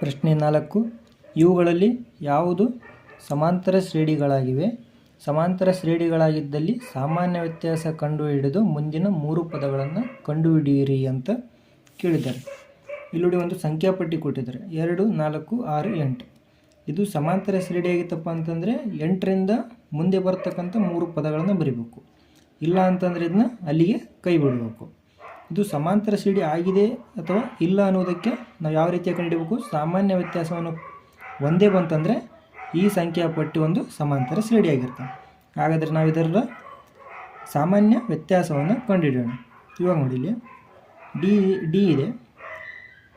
ಪ್ರಶ್ನೆ ನಾಲ್ಕು. ಇವುಗಳಲ್ಲಿ ಯಾವುದು ಸಮಾಂತರ ಶ್ರೇಣಿಗಳಾಗಿವೆ? ಸಮಾಂತರ ಶ್ರೇಣಿಗಳಾಗಿದ್ದಲ್ಲಿ ಸಾಮಾನ್ಯ ವ್ಯತ್ಯಾಸ ಕಂಡುಹಿಡಿದು ಮುಂದಿನ ಮೂರು ಪದಗಳನ್ನು ಕಂಡುಹಿಡಿಯಿರಿ ಅಂತ ಕೇಳಿದ್ದಾರೆ. ಇಲ್ಲಿ ಒಂದು ಸಂಖ್ಯಾಪಟ್ಟಿ ಕೊಟ್ಟಿದ್ದಾರೆ. ಎರಡು, ನಾಲ್ಕು, ಆರು, ಎಂಟು. ಇದು ಸಮಾಂತರ ಶ್ರೇಣಿ ಆಗಿತ್ತಪ್ಪ ಅಂತಂದರೆ ಎಂಟರಿಂದ ಮುಂದೆ ಬರ್ತಕ್ಕಂಥ ಮೂರು ಪದಗಳನ್ನು ಬರಿಬೇಕು. ಇಲ್ಲ ಅಂತಂದರೆ ಇದನ್ನ ಅಲ್ಲಿಗೆ ಕೈ ಬಿಡಬೇಕು ಇದು ಸಮಾಂತರ ಸಿಡಿ ಆಗಿದೆ ಅಥವಾ ಇಲ್ಲ ಅನ್ನೋದಕ್ಕೆ ನಾವು ಯಾವ ರೀತಿಯ ಕಂಡುಹಿಡಬೇಕು ಸಾಮಾನ್ಯ ವ್ಯತ್ಯಾಸವನ್ನು ಒಂದೇ ಬಂತಂದರೆ ಈ ಸಂಖ್ಯಾ ಪಟ್ಟಿ ಒಂದು ಸಮಾಂತರ ಸಿಡಿ ಆಗಿರ್ತದೆ ಹಾಗಾದರೆ ನಾವು ಇದರ ಸಾಮಾನ್ಯ ವ್ಯತ್ಯಾಸವನ್ನು ಕಂಡುಹಿಡಿಯೋಣ. ಇವಾಗ ನೋಡಿ ಇಲ್ಲಿ. ಡಿ ಡಿ ಇದೆ.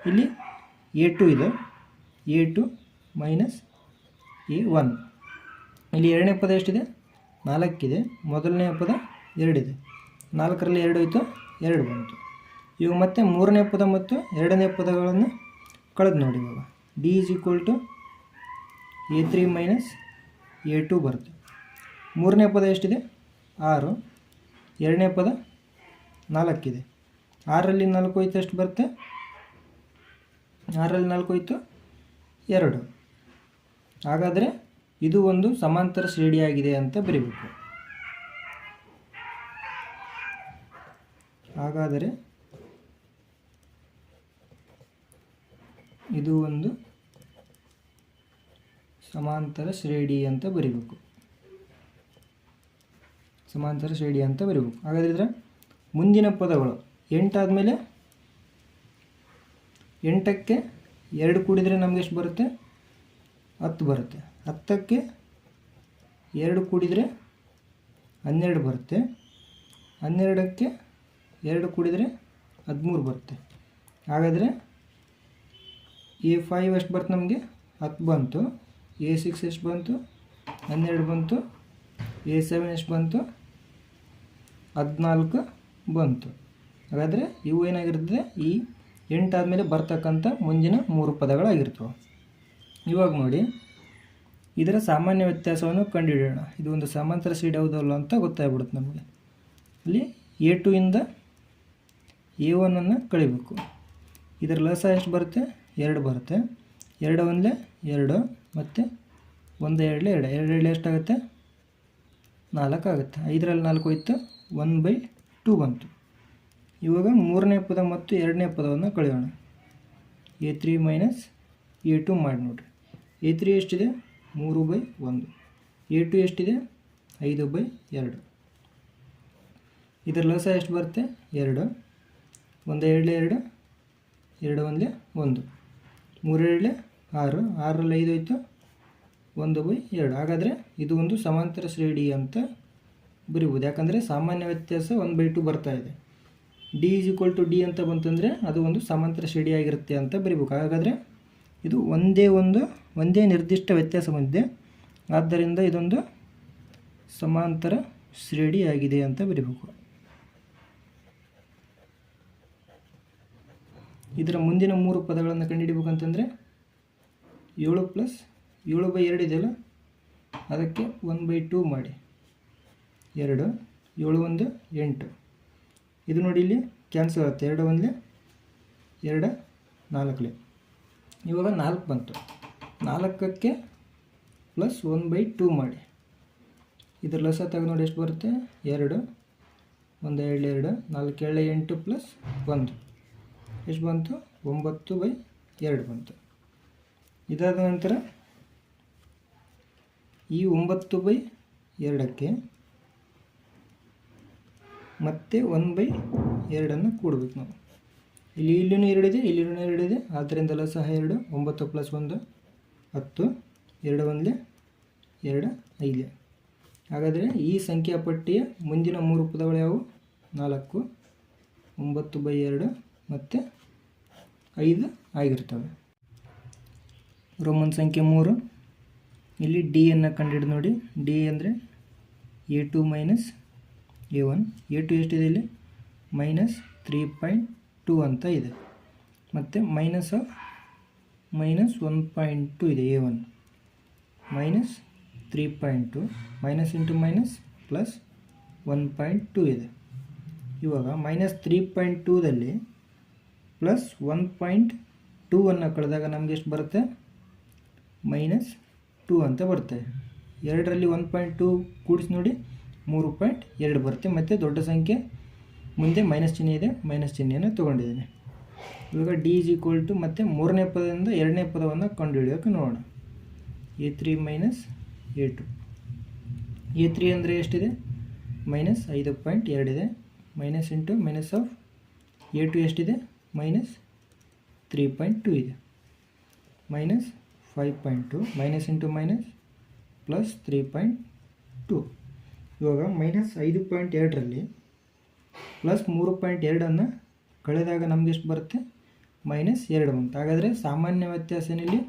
ಇಲ್ಲಿ ಎ ಟು ಇದೆ. A two minus a one ಇಲ್ಲಿ ಎರಡನೇ ಪದ ಎಷ್ಟಿದೆ? ನಾಲ್ಕಿದೆ. ಮೊದಲನೇ ಪದ ಎರಡಿದೆ. ನಾಲ್ಕರಲ್ಲಿ ಎರಡು ಹೋಯಿತು. ಎರಡು ಬಂತು. ಇವಾಗ ಮತ್ತೆ ಮೂರನೇ ಪದ ಮತ್ತು ಎರಡನೇ ಪದಗಳನ್ನು ಕಳೆದು ನೋಡಿ ಇವಾಗ d is equal to a three minus a two ಬರುತ್ತೆ ಮೂರನೇ ಪದ ಎಷ್ಟಿದೆ? ಆರು. ಎರಡನೇ ಪದ ನಾಲ್ಕಿದೆ. ಆರಲ್ಲಿ ನಾಲ್ಕು ಹೋಯ್ತು ಎಷ್ಟು ಬರುತ್ತೆ? ಆರಲ್ಲಿ ನಾಲ್ಕು ಹೋಯ್ತು ಎರಡು. ಹಾಗಾದರೆ ಇದು ಒಂದು ಸಮಾಂತರ ಶ್ರೇಣಿಯಾಗಿದೆ ಅಂತ ಬರೀಬೇಕು. ಹಾಗಾದರೆ ಇದು ಒಂದು ಸಮಾಂತರ ಶ್ರೇಣಿ ಅಂತ ಬರಿಬೇಕು. ಸಮಾಂತರ ಶ್ರೇಣಿ ಅಂತ ಬರಿಬೇಕು. ಹಾಗಾದ್ರೆ ಮುಂದಿನ ಪದಗಳು ಎಂಟಾದಮೇಲೆ ಎಂಟಕ್ಕೆ ಎರಡು ಕೂಡಿದರೆ ನಮಗೆ ಎಷ್ಟು ಬರುತ್ತೆ? ಹತ್ತು ಬರುತ್ತೆ. ಹತ್ತಕ್ಕೆ ಎರಡು ಕೂಡಿದರೆ ಹನ್ನೆರಡು ಬರುತ್ತೆ. ಹನ್ನೆರಡಕ್ಕೆ ಎರಡು ಕೂಡಿದರೆ ಹದಿಮೂರು ಬರುತ್ತೆ. ಹಾಗಾದರೆ ಎ ಫೈವ್ ಎಷ್ಟು ಬರುತ್ತೆ ನಮಗೆ? ಹತ್ತು ಬಂತು. ಎ ಸಿಕ್ಸ್ ಎಷ್ಟು ಬಂತು? ಹನ್ನೆರಡು ಬಂತು. ಎ ಸೆವೆನ್ ಎಷ್ಟು ಬಂತು? ಹದಿನಾಲ್ಕು ಬಂತು. ಹಾಗಾದರೆ ಇವು ಏನಾಗಿರ್ತದೆ? ಈ ಎಂಟಾದಮೇಲೆ ಬರ್ತಕ್ಕಂಥ ಮುಂದಿನ ಮೂರು ಪದಗಳಾಗಿರ್ತವೆ. ಇವಾಗ ನೋಡಿ, ಇದರ ಸಾಮಾನ್ಯ ವ್ಯತ್ಯಾಸವನ್ನು ಕಂಡುಹಿಡಿಯೋಣ. ಇದು ಒಂದು ಸಮಾಂತರ ಸೀಡ್ ಯಾವುದಲ್ಲ ಅಂತ ಗೊತ್ತಾಗ್ಬಿಡುತ್ತೆ ನಮಗೆ. ಇಲ್ಲಿ ಎ ಟು ಇಂದ ಎ ಒನ್ನನ್ನು ಕಳಿಬೇಕು. ಇದರ ಲಸ ಎಷ್ಟು ಬರುತ್ತೆ? ಎರಡು ಬರುತ್ತೆ. ಎರಡು ಒಂದಲೇ ಎರಡು ಮತ್ತು ಒಂದು ಎರಡಲೇ ಎರಡು. ಎರಡು ಎರಡಲೇ ಎಷ್ಟಾಗುತ್ತೆ? ನಾಲ್ಕು ಆಗುತ್ತೆ. ಐದರಲ್ಲಿ ನಾಲ್ಕು ಹೋಯ್ತು. ಒನ್ ಬೈ ಟೂ ಬಂತು. ಇವಾಗ ಮೂರನೇ ಪದ ಮತ್ತು ಎರಡನೇ ಪದವನ್ನು ಕಳೆಯೋಣ. A three minus a two ಮಾಡಿ ನೋಡಿರಿ. ಎ ತ್ರೀ ಎಷ್ಟಿದೆ? ಮೂರು ಬೈ ಒಂದು. ಎ ಟು ಎಷ್ಟಿದೆ? ಐದು ಬೈ ಎರಡು. ಇದರ ಲಸ ಎಷ್ಟು ಬರುತ್ತೆ? ಎರಡು. ಒಂದು ಎರಡು ಎರಡು ಎರಡು ಒಂದು. ಮೂರು ಎರಡಲೇ ಆರು ಆರಲ್ಲಿ ಐದು ಆಯಿತು ಒಂದು ಬೈ ಎರಡು. ಹಾಗಾದರೆ ಇದು ಒಂದು ಸಮಾಂತರ ಶ್ರೇಣಿ ಅಂತ ಬರಿಬೋದು. ಯಾಕಂದರೆ ಸಾಮಾನ್ಯ ವ್ಯತ್ಯಾಸ ಒನ್ ಬೈ ಟು ಬರ್ತಾ ಇದೆ. D is equal to d ಅಂತ ಬಂತಂದರೆ ಅದು ಒಂದು ಸಮಾಂತರ ಶ್ರೇಣಿ ಆಗಿರುತ್ತೆ ಅಂತ ಬರಿಬೇಕು. ಹಾಗಾದರೆ ಇದು ಒಂದೇ ಒಂದು, ಒಂದೇ ನಿರ್ದಿಷ್ಟ ವ್ಯತ್ಯಾಸ ಬಂದಿದೆ. ಆದ್ದರಿಂದ ಇದೊಂದು ಸಮಾಂತರ ಶ್ರೇಣಿಯಾಗಿದೆ ಅಂತ ಬರಿಬೇಕು. ಇದರ ಮುಂದಿನ ಮೂರು ಪದಗಳನ್ನು ಕಂಡುಹಿಡಿಬೇಕಂತಂದರೆ ಏಳು ಪ್ಲಸ್ ಏಳು ಬೈ ಎರಡು ಇದೆಯಲ್ಲ? ಅದಕ್ಕೆ ಒನ್ ಬೈ ಟೂ ಮಾಡಿ. ಎರಡು, ಏಳು ಒಂದು, ಎಂಟು. ಇದು ನೋಡಿ ಇಲ್ಲಿ ಕ್ಯಾನ್ಸಲ್ ಆಗುತ್ತೆ. ಎರಡು ಒಂದು ಎರಡು ನಾಲ್ಕಲೆ. ಇವಾಗ ನಾಲ್ಕು ಬಂತು. ನಾಲ್ಕಕ್ಕೆ ಪ್ಲಸ್ ಒನ್ ಬೈ ಟೂ ಮಾಡಿ. ಇದರ ಲಸ ತೆಗೆದು ನೋಡಿ ಎಷ್ಟು ಬರುತ್ತೆ? ಎರಡು. ಒಂದು, ಎರಡು ಎರಡು, ನಾಲ್ಕು, ಏಳು, ಎಂಟು ಪ್ಲಸ್ ಒಂದು. ಎಷ್ಟು ಬಂತು? ಒಂಬತ್ತು ಬೈ ಎರಡು ಬಂತು. ಇದಾದ ನಂತರ ಈ ಒಂಬತ್ತು ಬೈ ಎರಡಕ್ಕೆ ಮತ್ತೆ ಒನ್ ಬೈ ಎರಡನ್ನು ಕೂಡಬೇಕು ನಾವು. ಇಲ್ಲಿ ಇಲ್ಲಿನೂ ಎರಡಿದೆ ಇಲ್ಲಿನೂ ಎರಡಿದೆ ಆದ್ದರಿಂದಲೂ ಸಹ ಎರಡು, ಒಂಬತ್ತು ಪ್ಲಸ್ ಒಂದು, ಹತ್ತು, ಎರಡು ಒಂದೇ ಎರಡು ಐದು ಹಾಗಾದರೆ ಈ ಸಂಖ್ಯಾ ಪಟ್ಟಿಯ ಮುಂದಿನ ಮೂರು ಪದಗಳು ಯಾವುವು ನಾಲ್ಕು, ಒಂಬತ್ತು ಬೈ ಎರಡು ಮತ್ತು ಐದು ಆಗಿರ್ತವೆ. ರೋಮನ್ ಸಂಖ್ಯೆ ಮೂರು. ಇಲ್ಲಿ ಡಿ ಅನ್ನು ಕಂಡುಹಿಡಿದು ನೋಡಿ. ಡಿ ಅಂದರೆ a two minus a one a two ಎಷ್ಟಿದೆ ಇಲ್ಲಿ? ಮೈನಸ್ ತ್ರೀ ಪಾಯಿಂಟ್ ಟು ಅಂತ ಇದೆ. ಮತ್ತು minus of minus one point two ಇದೆ a one minus three point two minus into minus plus one point two ಇದೆ. ಇವಾಗ minus three point ಟೂದಲ್ಲಿ plus one point ಟೂವನ್ನು ಕಳೆದಾಗ ನಮಗೆ ಎಷ್ಟು ಬರುತ್ತೆ? ಮೈನಸ್ ಟೂ ಅಂತ ಬರುತ್ತೆ. ಎರಡರಲ್ಲಿ ಒನ್ ಪಾಯಿಂಟ್ ಟೂ ಕೂಡಿಸಿ ನೋಡಿ, ಮೂರು ಪಾಯಿಂಟ್ ಎರಡು ಬರುತ್ತೆ. ಮತ್ತು ದೊಡ್ಡ ಸಂಖ್ಯೆ ಮುಂದೆ ಮೈನಸ್ ಚಿಹ್ನೆ ಇದೆ. ಮೈನಸ್ ಚಿಹ್ನೆಯನ್ನು ತೊಗೊಂಡಿದ್ದೇನೆ. ಇವಾಗ ಡಿ ಇಸ್ ಈಕ್ವಲ್ ಟು ಮತ್ತು ಮೂರನೇ ಪದದಿಂದ ಎರಡನೇ ಪದವನ್ನು ಕಂಡುಹಿಡಿಯೋಕೆ ನೋಡೋಣ. A three minus a two a three ಅಂದರೆ ಎಷ್ಟಿದೆ? ಮೈನಸ್ ಐದು ಪಾಯಿಂಟ್ ಎರಡಿದೆ minus into minus of a two ಎಷ್ಟಿದೆ? ಮೈನಸ್ ತ್ರೀ ಪಾಯಿಂಟ್ ಟು ಇದೆ. Minus five point two, minus into minus plus three point two. ಇವಾಗ ಮೈನಸ್ ಐದು point ಎರಡರಲ್ಲಿ plus ಮೂರು ಪಾಯಿಂಟ್ ಎರಡನ್ನು ಕಳೆದಾಗ ನಮ್ಗೆ ಎಷ್ಟು ಬರುತ್ತೆ? ಮೈನಸ್ ಎರಡು ಬಂತು. ಹಾಗಾದರೆ ಸಾಮಾನ್ಯ ವ್ಯತ್ಯಾಸ ಏನಿಲ್ಲಿ?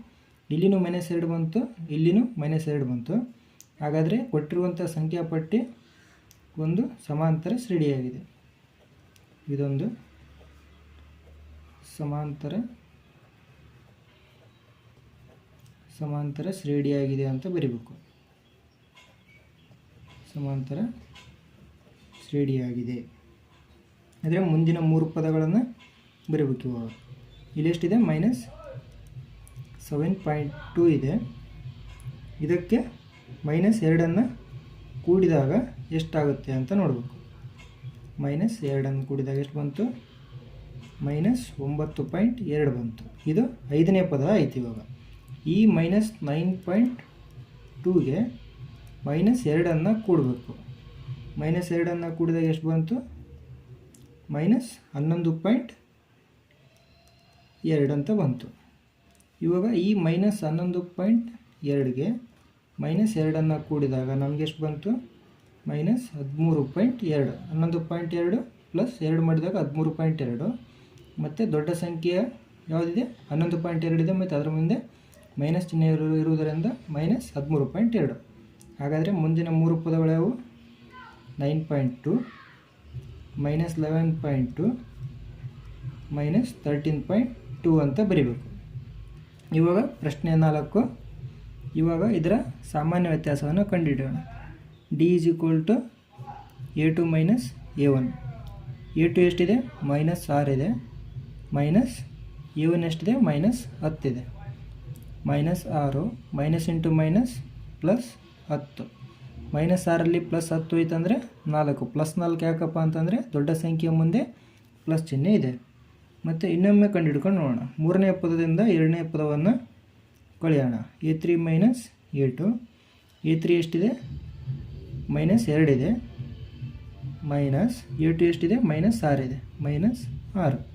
ಇಲ್ಲಿನೂ ಮೈನಸ್ ಎರಡು ಬಂತು, ಇಲ್ಲಿನೂ ಮೈನಸ್ ಎರಡು ಬಂತು. ಹಾಗಾದರೆ ಕೊಟ್ಟಿರುವಂಥ ಸಂಖ್ಯಾಪಟ್ಟಿ ಒಂದು ಸಮಾಂತರ ಶ್ರೇಣಿಯಾಗಿದೆ. ಇದೊಂದು ಸಮಾಂತರ ಸಮಾಂತರ ಶ್ರೇಣಿಯಾಗಿದೆ ಅಂತ ಬರಿಬೇಕು. ಸಮಾಂತರ ಶ್ರೇಣಿಯಾಗಿದೆ. ಅಂದರೆ ಮುಂದಿನ ಮೂರು ಪದಗಳನ್ನು ಬರೀಬೇಕು ಇವಾಗ. ಇಲ್ಲೆಷ್ಟಿದೆ ಮೈನಸ್ ಸೆವೆನ್ ಪಾಯಿಂಟ್ ಟೂ ಇದೆ. ಇದಕ್ಕೆ ಮೈನಸ್ ಎರಡನ್ನು ಕೂಡಿದಾಗ ಎಷ್ಟಾಗುತ್ತೆ ಅಂತ ನೋಡಬೇಕು. ಮೈನಸ್ ಎರಡನ್ನು ಕೂಡಿದಾಗ ಎಷ್ಟು ಬಂತು? ಮೈನಸ್ ಒಂಬತ್ತು ಪಾಯಿಂಟ್ ಎರಡು ಬಂತು. ಇದು ಐದನೇ ಪದ ಆಯ್ತು ಇವಾಗ. ಈ ಮೈನಸ್ ನೈನ್ ಪಾಯಿಂಟ್ ಟೂಗೆ ಮೈನಸ್ ಎರಡನ್ನು ಕೂಡಬೇಕು. ಮೈನಸ್ ಎರಡನ್ನು ಕೂಡಿದಾಗ ಎಷ್ಟು ಬಂತು? ಮೈನಸ್ ಹನ್ನೊಂದು ಪಾಯಿಂಟ್ ಎರಡು ಅಂತ ಬಂತು. ಇವಾಗ ಈ ಮೈನಸ್ ಹನ್ನೊಂದು ಪಾಯಿಂಟ್ ಎರಡಿಗೆ ಮೈನಸ್ ಎರಡನ್ನು ಕೂಡಿದಾಗ ನಮಗೆ ಎಷ್ಟು ಬಂತು? ಮೈನಸ್ ಹದಿಮೂರು ಪಾಯಿಂಟ್ ಎರಡು. ಹನ್ನೊಂದು ಪಾಯಿಂಟ್ ಎರಡು ಪ್ಲಸ್ ಎರಡು ಮಾಡಿದಾಗ ಹದಿಮೂರು ಪಾಯಿಂಟ್ ಎರಡು. ಮತ್ತು ದೊಡ್ಡ ಸಂಖ್ಯೆಯ ಯಾವುದಿದೆ? ಹನ್ನೊಂದು ಪಾಯಿಂಟ್ ಎರಡಿದೆ ಮತ್ತು ಅದರ ಮುಂದೆ ಮೈನಸ್ ಚಿಹ್ನೆ ಇರು, ಇರುವುದರಿಂದ ಮೈನಸ್ ಹದಿಮೂರು ಪಾಯಿಂಟ್ ಎರಡು. ಹಾಗಾದರೆ ಮುಂದಿನ ಮೂರು ಪದಗಳು ಯಾವುವು? Nine point two minus eleven point two minus thirteen point two ಅಂತ ಬರೀಬೇಕು. ಇವಾಗ ಪ್ರಶ್ನೆ ನಾಲ್ಕು. ಇವಾಗ ಇದರ ಸಾಮಾನ್ಯ ವ್ಯತ್ಯಾಸವನ್ನು ಕಂಡುಹಿಡಿಯೋಣ d is equal to a two minus a one a two ಎಷ್ಟಿದೆ? ಮೈನಸ್ ಆರ್ ಇದೆ. ಮೈನಸ್ ಯು ಎಷ್ಟಿದೆ? ಮೈನಸ್ ಹತ್ತಿದೆ. ಮೈನಸ್ ಆರು, ಮೈನಸ್ ಇಂಟು ಮೈನಸ್ ಪ್ಲಸ್ ಹತ್ತು. ಮೈನಸ್ ಆರಲ್ಲಿ ಪ್ಲಸ್ ಹತ್ತು ಐತಂದರೆ ನಾಲ್ಕು. ಪ್ಲಸ್ ನಾಲ್ಕು ಯಾಕಪ್ಪ ಅಂತಂದರೆ ದೊಡ್ಡ ಸಂಖ್ಯೆಯ ಮುಂದೆ ಪ್ಲಸ್ ಚಿಹ್ನೆ ಇದೆ. ಮತ್ತು ಇನ್ನೊಮ್ಮೆ ಕಂಡುಹಿಡ್ಕೊಂಡು ನೋಡೋಣ. ಮೂರನೇ ಪದದಿಂದ ಎರಡನೇ ಪದವನ್ನು ಕಳೆಯೋಣ. A three minus a two. A three ಎಷ್ಟಿದೆ? ಮೈನಸ್ ಎರಡಿದೆ ಮೈನಸ್ ಎ ಟು ಎಷ್ಟಿದೆ? ಮೈನಸ್ ಆರಿದೆ ಮೈನಸ್ ಆರು.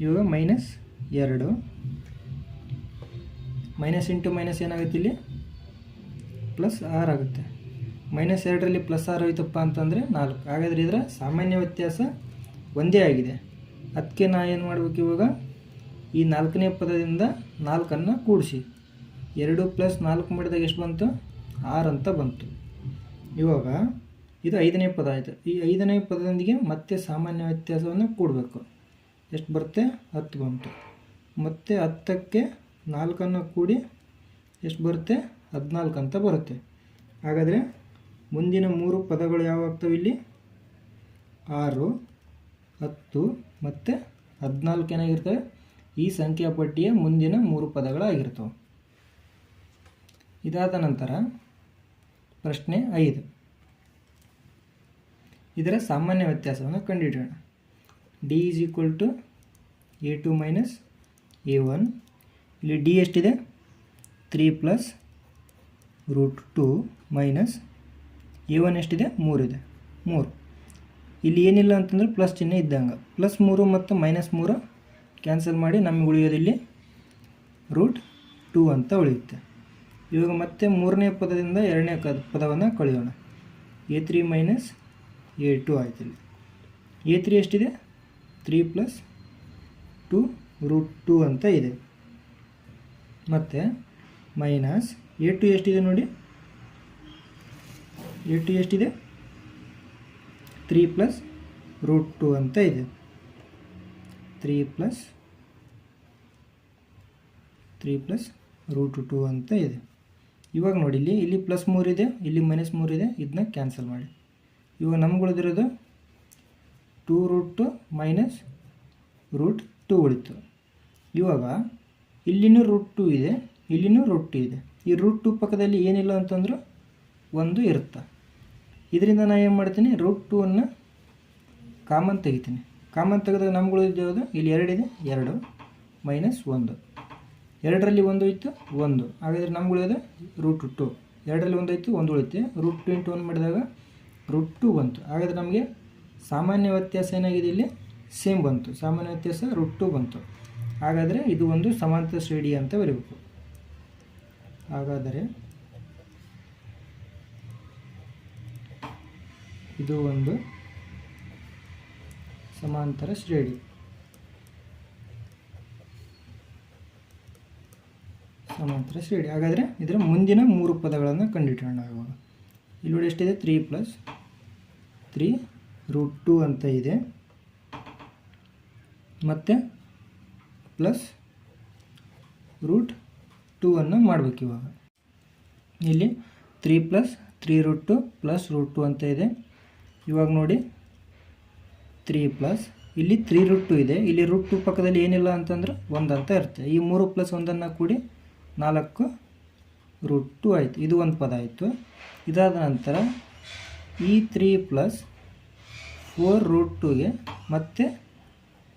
ಇವಾಗ ಮೈನಸ್ ಎರಡು. ಮೈನಸ್ ಇಂಟು ಮೈನಸ್ ಏನಾಗುತ್ತೆ ಇಲ್ಲಿ? ಪ್ಲಸ್ ಆರು ಆಗುತ್ತೆ. ಮೈನಸ್ ಎರಡರಲ್ಲಿ ಪ್ಲಸ್ ಆರು ಹೋಯ್ತಪ್ಪ ಅಂತಂದರೆ ನಾಲ್ಕು. ಹಾಗಾದರೆ ಇದರ ಸಾಮಾನ್ಯ ವ್ಯತ್ಯಾಸ ಒಂದೇ ಆಗಿದೆ. ಅದಕ್ಕೆ ನಾ ಏನು ಮಾಡಬೇಕು ಇವಾಗ? ಈ ನಾಲ್ಕನೇ ಪದದಿಂದ ನಾಲ್ಕನ್ನು ಕೂಡಿಸಿ. ಎರಡು ಪ್ಲಸ್ ನಾಲ್ಕು ಮಾಡಿದಾಗ ಎಷ್ಟು ಬಂತು? ಆರು ಅಂತ ಬಂತು. ಇವಾಗ ಇದು ಐದನೇ ಪದ ಆಯಿತು. ಈ ಐದನೇ ಪದದೊಂದಿಗೆ ಮತ್ತೆ ಸಾಮಾನ್ಯ ವ್ಯತ್ಯಾಸವನ್ನು ಕೂಡಬೇಕು. ಎಷ್ಟು ಬರುತ್ತೆ? ಹತ್ತು ಬಂತು. ಮತ್ತು ಹತ್ತಕ್ಕೆ ನಾಲ್ಕನ್ನು ಕೂಡಿ ಎಷ್ಟು ಬರುತ್ತೆ? ಹದಿನಾಲ್ಕು ಅಂತ ಬರುತ್ತೆ. ಹಾಗಾದರೆ ಮುಂದಿನ ಮೂರು ಪದಗಳು ಯಾವಾಗ್ತವೆ ಇಲ್ಲಿ? ಆರು, ಹತ್ತು, ಮತ್ತು ಹದಿನಾಲ್ಕು ಏನಾಗಿರ್ತವೆ? ಈ ಸಂಖ್ಯಾ ಪಟ್ಟಿಯ ಮುಂದಿನ ಮೂರು ಪದಗಳಾಗಿರ್ತವೆ. ಇದಾದ ನಂತರ ಪ್ರಶ್ನೆ ಐದು. ಇದರ ಸಾಮಾನ್ಯ ವ್ಯತ್ಯಾಸವನ್ನು ಕಂಡುಹಿಡಿಯೋಣ. D is equal to a two minus a one ಇಲ್ಲಿ ಡಿ ಎಷ್ಟಿದೆ? Three plus root two minus a one ಎಷ್ಟಿದೆ? ಮೂರಿದೆ ಮೂರು. ಇಲ್ಲಿ ಏನಿಲ್ಲ ಅಂತಂದರೆ ಪ್ಲಸ್ ಚಿಹ್ನೆ ಇದ್ದಂಗೆ. ಪ್ಲಸ್ ಮೂರು ಮತ್ತು ಮೈನಸ್ ಮೂರು ಕ್ಯಾನ್ಸಲ್ ಮಾಡಿ ನಮಗೆ ಉಳಿಯೋದಿಲ್ಲಿ ರೂಟ್ ಟೂ ಅಂತ ಉಳಿಯುತ್ತೆ. ಇವಾಗ ಮತ್ತೆ ಮೂರನೇ ಪದದಿಂದ ಎರಡನೇ ಕ ಪದವನ್ನು ಕಳೆಯೋಣ. A three minus a two ಆಯ್ತು ಇಲ್ಲಿ. ಎ ತ್ರೀ ಎಷ್ಟಿದೆ? Three plus two root two ಅಂತ ಇದೆ. ಮತ್ತು ಮೈನಸ್ ಎ ಟು ಎಷ್ಟಿದೆ ನೋಡಿ? ಎ ಟು ಎಷ್ಟಿದೆ? ತ್ರೀ ಪ್ಲಸ್ ರೂಟ್ ಟು ಅಂತ ಇದೆ. Three plus three plus root two ಅಂತ ಇದೆ. ಇವಾಗ ನೋಡಿ, ಇಲ್ಲಿ ಇಲ್ಲಿ ಪ್ಲಸ್ ಮೂರಿದೆ ಇಲ್ಲಿ ಮೈನಸ್ ಮೂರಿದೆ ಇದನ್ನ ಕ್ಯಾನ್ಸಲ್ ಮಾಡಿ. ಇವಾಗ ನಮ್ಗೆ ಉಳಿದಿರೋದು two root two minus root two ಉಳಿತು. ಇವಾಗ ಇಲ್ಲಿನೂ ರೂಟ್ ಟು ಇದೆ, ಇಲ್ಲಿನೂ ರೂಟ್ ಟು ಇದೆ. ಈ ರೂಟ್ ಟು ಪಕ್ಕದಲ್ಲಿ ಏನಿಲ್ಲ ಅಂತಂದ್ರೆ ಒಂದು ಇರುತ್ತೆ? ಇದರಿಂದ ನಾನು ಏನು ಮಾಡ್ತೀನಿ? ರೂಟ್ ಟೂವನ್ನು ಕಾಮನ್ ತೆಗಿತೀನಿ. ಕಾಮನ್ ತೆಗೆದಾಗ ನಮ್ಗಳು ಯಾವುದು? ಇಲ್ಲಿ ಎರಡಿದೆ ಎರಡು ಮೈನಸ್ ಒಂದು. ಎರಡರಲ್ಲಿ ಒಂದು ಇತ್ತು ಒಂದು. ಹಾಗಾದರೆ ನಮ್ಗೆ ಉಳಿಯೋದು ರೂಟ್ ಟು. ಎರಡರಲ್ಲಿ ಒಂದು ಇತ್ತು ಒಂದು ಉಳಿತೆ. ರೂಟ್ ಟು ಇಂಟು ಒಂದು ಮಾಡಿದಾಗ ರೂಟ್ ಟು ಬಂತು. ಹಾಗಾದರೆ ನಮಗೆ ಸಾಮಾನ್ಯ ವ್ಯತ್ಯಾಸ ಏನಾಗಿದೆ ಇಲ್ಲಿ? ಸೇಮ್ ಬಂತು. ಸಾಮಾನ್ಯ ವ್ಯತ್ಯಾಸ ರೂಟ್ ಬಂತು. ಹಾಗಾದರೆ ಇದು ಒಂದು ಸಮಾಂತರ ಶ್ರೇಣಿ ಅಂತ ಬರಬೇಕು. ಹಾಗಾದರೆ ಇದು ಒಂದು ಸಮಾಂತರ ಶ್ರೇಣಿ. ಸಮಾಂತರ ಶ್ರೇಣಿ. ಹಾಗಾದರೆ ಇದರ ಮುಂದಿನ ಮೂರು ಪದಗಳನ್ನು ಕಂಡುಹಿಡಿಯೋಣ. ಇಲ್ಲಿ ನೋಡಿ ಎಷ್ಟಿದೆ? Three plus three root two ಅಂತ ಇದೆ. ಮತ್ತು ಪ್ಲಸ್ ರೂಟ್ ಟೂ ಅನ್ನು ಮಾಡಬೇಕು ಇವಾಗ. ಇಲ್ಲಿ three plus three root two plus root two ಅಂತ ಇದೆ. ಇವಾಗ ನೋಡಿ. Three plus. ಇಲ್ಲಿ ತ್ರೀ ರೂಟ್ ಟು ಇದೆ. ಇಲ್ಲಿ ರೂಟ್ ಟು ಪಕ್ಕದಲ್ಲಿ ಏನಿಲ್ಲ ಅಂತಂದ್ರೆ ಒಂದು ಅಂತ ಇರುತ್ತೆ. ಈ ಮೂರು ಪ್ಲಸ್ ಒಂದನ್ನು ಕೂಡಿ ನಾಲ್ಕು ರೂಟ್ ಟು ಆಯಿತು. ಇದು ಒಂದು ಪದ ಆಯಿತು. ಇದಾದ ನಂತರ ಈ ತ್ರೀ ಪ್ಲಸ್ ಫೋರ್ ರೂಟ್ ಟೂಗೆ ಮತ್ತೆ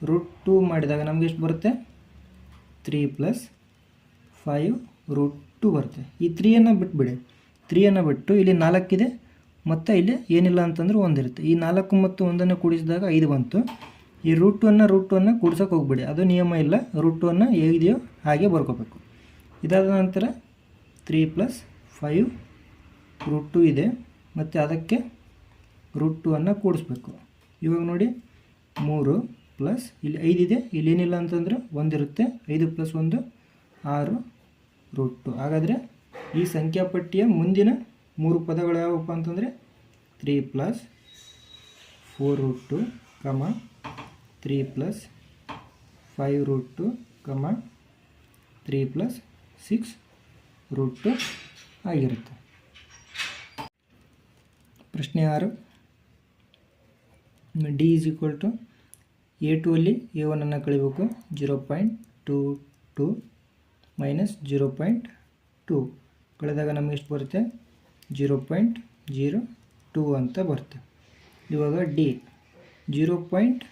ರೂಟ್ ಟೂ ಮಾಡಿದಾಗ ನಮಗೆ ಎಷ್ಟು ಬರುತ್ತೆ? Three plus five root two ಬರುತ್ತೆ. ಈ ತ್ರೀಯನ್ನು ಬಿಟ್ಬಿಡಿ. ತ್ರೀಯನ್ನು ಬಿಟ್ಟು ಇಲ್ಲಿ ನಾಲ್ಕಿದೆ, ಮತ್ತು ಇಲ್ಲಿ ಏನಿಲ್ಲ ಅಂತಂದ್ರೆ ಒಂದಿರುತ್ತೆ ಈ ನಾಲ್ಕು ಮತ್ತು ಒಂದನ್ನು ಕೂಡಿಸಿದಾಗ ಐದು ಬಂತು. ಈ ರೂಟ್ ಟು ರೂಟ್ ಟು ಅನ್ನು ಕೂಡ್ಸೋಕೆ ಹೋಗ್ಬಿಡಿ. ಅದು ನಿಯಮ ಇಲ್ಲ. ರೂಟ್ ಅನ್ನು ಹೇಗಿದೆಯೋ ಹಾಗೆ ಬರ್ಕೋಬೇಕು. ಇದಾದ ನಂತರ three plus five root two ಇದೆ. ಮತ್ತು ಅದಕ್ಕೆ ರೂಟ್ ಅನ್ನು ಕೂಡಿಸ್ಬೇಕು. ಇವಾಗ ನೋಡಿ, ಮೂರು ಪ್ಲಸ್ ಇಲ್ಲಿ ಐದಿದೆ ಇಲ್ಲಿ ಏನಿಲ್ಲ ಅಂತಂದರೆ ಒಂದಿರುತ್ತೆ ಐದು ಪ್ಲಸ್ ಒಂದು, ಆರು ರೂಟ್ ಟು ಹಾಗಾದರೆ ಈ ಸಂಖ್ಯಾಪಟ್ಟಿಯ ಮುಂದಿನ ಮೂರು ಪದಗಳು ಯಾವಪ್ಪ ಅಂತಂದರೆ three plus four root two comma three plus five root two comma three plus six root two ಆಗಿರುತ್ತೆ. ಪ್ರಶ್ನೆ ಆರು. D is equal to a two ಅಲ್ಲಿ ಎ ಒನ್ನನ್ನು ಕಳಿಬೇಕು. Zero point two two minus zero point two ಕಳೆದಾಗ ನಮಗೆ ಎಷ್ಟು ಬರುತ್ತೆ? Zero point zero two ಅಂತ ಬರುತ್ತೆ. ಇವಾಗ d zero point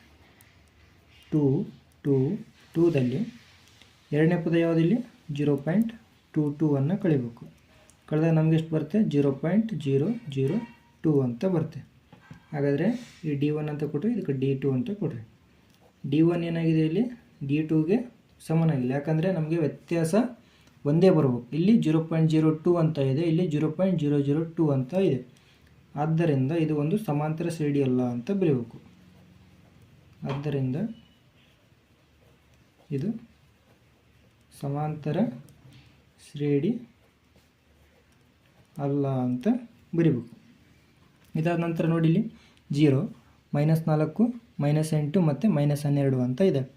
two two ಟೂದಲ್ಲಿ ಎರಡನೇ ಪದ ಯಾವುದಿಲ್ಲಿ? ಜೀರೋ ಪಾಯಿಂಟ್ ಟೂ ಟೂ ಅನ್ನು ಕಳಿಬೇಕು. ಕಳೆದಾಗ ನಮಗೆ ಎಷ್ಟು ಬರುತ್ತೆ? Zero point zero zero two ಅಂತ ಬರುತ್ತೆ. ಹಾಗಾದರೆ ಈ ಡಿ ಒನ್ ಅಂತ ಕೊಟ್ಟರೆ ಇದಕ್ಕೆ ಡಿ ಟು ಅಂತ ಕೊಡ್ರಿ. ಡಿ ಒನ್ ಏನಾಗಿದೆ ಇಲ್ಲಿ? ಡಿ ಟೂಗೆ ಸಮನಾಗಿಲ್ಲ ಯಾಕಂದರೆ ನಮಗೆ ವ್ಯತ್ಯಾಸ ಒಂದೇ ಬರಬೇಕು. ಇಲ್ಲಿ ಜೀರೋ ಪಾಯಿಂಟ್ ಜೀರೋ ಟೂ ಅಂತ ಇದೆ, ಇಲ್ಲಿ zero point zero zero two ಅಂತ ಇದೆ. ಆದ್ದರಿಂದ ಇದು ಒಂದು ಸಮಾಂತರ ಶ್ರೇಣಿ ಅಲ್ಲ ಅಂತ ಬರೀಬೇಕು. ಆದ್ದರಿಂದ ಇದು ಸಮಾಂತರ ಶ್ರೇಣಿ ಅಲ್ಲ ಅಂತ ಬರಿಬೇಕು. ಇದಾದ ನಂತರ ನೋಡಿ ಇಲ್ಲಿ. ಜೀರೋ, ಮೈನಸ್ ನಾಲ್ಕು, ಮೈನಸ್ ಎಂಟು ಮತ್ತು ಮೈನಸ್ ಹನ್ನೆರಡು ಅಂತ ಇದೆ.